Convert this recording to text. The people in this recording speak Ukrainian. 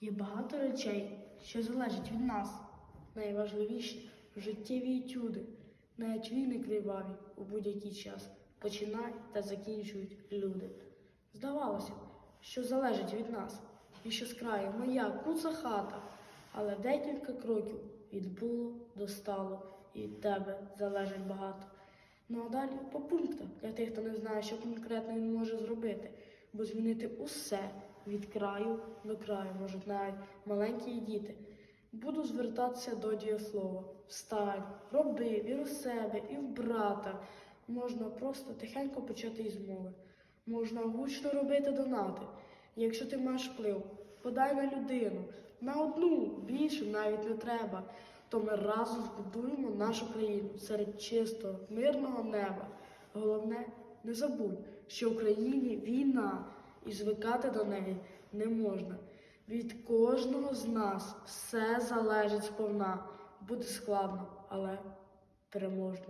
Є багато речей, що залежать від нас. Найважливіші життєві етюди, навіть війни криваві у будь-який час починають та закінчують люди. Здавалося, що залежить від нас, і що з краю моя куца хата, але декілька кроків від було до стало, і від тебе залежить багато. Ну а далі по пунктах для тих, хто не знає, що конкретно він може зробити, бо змінити усе від краю до краю можуть навіть маленькі діти. Буду звертатися до дієслова. Встань, роби, вір у себе і в брата. Можна просто тихенько почати із мови. Можна гучно робити донати. Якщо ти маєш вплив, подай на людину, на одну, більше навіть не треба. То ми разом збудуємо нашу країну серед чистого, мирного неба. Головне, не забудь, що в Україні війна, і звикати до неї не можна. Від кожного з нас все залежить сповна. Буде складно, але переможно.